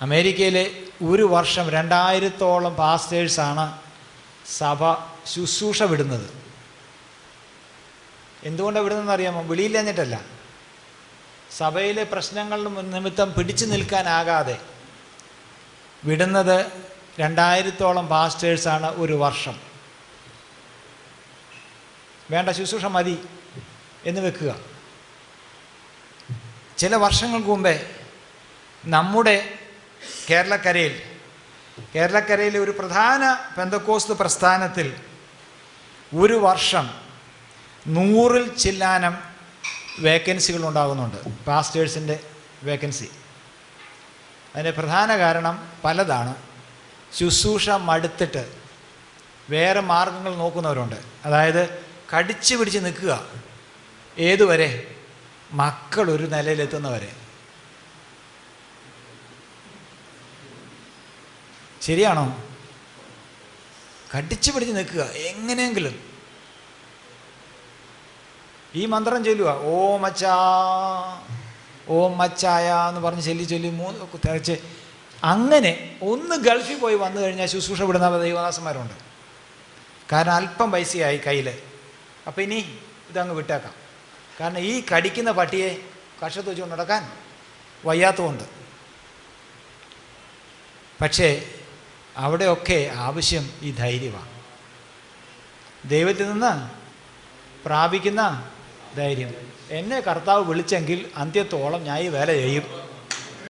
അമേരിക്കയിലെ ഒരു വർഷം രണ്ടായിരത്തോളം പാസ്റ്റേഴ്സാണ് സഭ ശുശ്രൂഷ വിടുന്നത്. എന്തുകൊണ്ടാണ് വിടുന്നതെന്ന് അറിയാമോ വിളിയില്ലഞ്ഞിട്ടല്ല സഭയിലെ പ്രശ്നങ്ങൾ നിമിത്തം പിടിച്ചു നിൽക്കാനാകാതെ വിടുന്നത് രണ്ടായിരത്തോളം പാസ്റ്റേഴ്സാണ് ഒരു വർഷം. വേണ്ട ശുശ്രൂഷ മതി എന്ന് വെക്കുക. ചില വർഷങ്ങൾക്ക് മുമ്പേ നമ്മുടെ കേരളക്കരയിൽ. കേരളക്കരയിലെ ഒരു പ്രധാന പെന്തക്കോസ്ത് പ്രസ്ഥാനത്തിൽ ഒരു വർഷം നൂറിൽ ചില്ലാനം വേക്കൻസികൾ ഉണ്ടാകുന്നുണ്ട്. പാസ്റ്റേഴ്സിന്റെ വേക്കൻസി. അതിന്റെ പ്രധാന കാരണം പലതാണ്. ശുശ്രൂഷ മടുത്തിട്ട് വേറെ മാർഗങ്ങൾ നോക്കുന്നവരുണ്ട്. അതായത് കടിച്ചു പിടിച്ച് നിൽക്കുക. ഏതുവരെ? മക്കൾ ഒരു നിലയിലെത്തുന്നവരെ. ശരിയാണോ? കടിച്ചു പിടിച്ച് നിൽക്കുക എങ്ങനെയെങ്കിലും. ഈ മന്ത്രം ചൊല്ലുക ഓം അച്ചാ ഓം മച്ചായ എന്ന് പറഞ്ഞ് ചൊല്ലി ചൊല്ലി മൂന്ന് തികച്ച് അങ്ങനെ ഒന്ന് ഗൾഫിൽ പോയി വന്നു കഴിഞ്ഞാൽ ശുശ്രൂഷ വിടുന്ന ദൈവദാസന്മാരുണ്ട്. കാരണം അല്പം പൈസയായി കയ്യിൽ അപ്പം ഇനി ഇതങ്ങ് വിട്ടേക്കാം. കാരണം ഈ കടിക്കുന്ന പട്ടിയെ കഷത്ത് വെച്ചുകൊണ്ട് നടക്കാൻ വയ്യാത്തതുകൊണ്ട്. പക്ഷേ അവിടെയൊക്കെ ആവശ്യം ഈ ധൈര്യമാണ്. ദൈവത്തിൽ നിന്ന് പ്രാപിക്കുന്ന ധൈര്യം. എന്നെ കർത്താവ് വിളിച്ചെങ്കിൽ അന്ത്യത്തോളം ഞാൻ ഈ വേല ചെയ്യും.